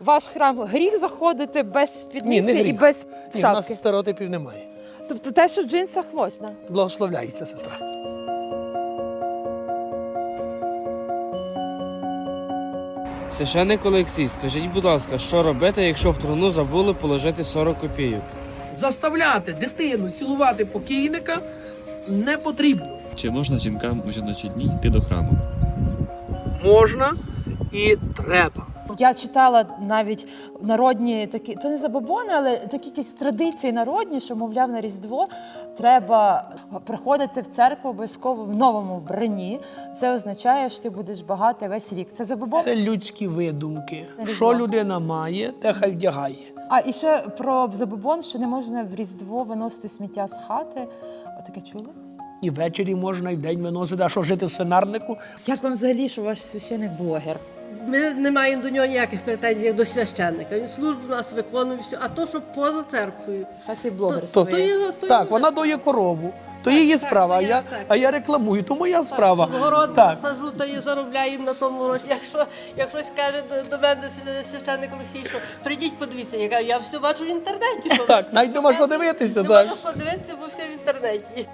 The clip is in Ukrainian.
ваш храм гріх заходити без Ні, спідниці не і гріх. без Ні, у нас стереотипів немає. Тобто те, що в джинсах можна. Благословляється сестра. Священник Олексій, скажіть, будь ласка, що робити, якщо в труну забули положити 40 копійок? Заставляти дитину цілувати покійника не потрібно. Чи можна жінкам у жіночі дні йти до храму? Можна і треба. Я читала навіть народні такі, то не забобони, але такі якісь традиції народні, що, мовляв, на Різдво треба приходити в церкву обов'язково в новому вбранні. Це означає, що ти будеш багатий весь рік. Це забобон. Це людські видумки. Що людина має, те хай вдягає. А і ще про забобон, що не можна в Різдво виносити сміття з хати. А Таке чули? І ввечері можна, і вдень виносити, а що жити в свинарнику. Як вам взагалі, що ваш священик блогер? Ми не маємо до нього ніяких претензій як до священника. Він службу у нас виконує все. А то, що поза церквою, Хай цей блогер то, то, його то Так, його вона доє корову. То Так, її так, справа, а то я- я, так. а я рекламую, то моя Так, справа. що з Так. сажу, то і заробляємо на тому гроші. Якщо, якщо скаже до, до мене священник Олексій, що прийдіть, подивіться, я кажу, я все бачу в інтернеті. що Так, навіть нема що дивитися, Нема так. що дивитися, бо все в інтернеті.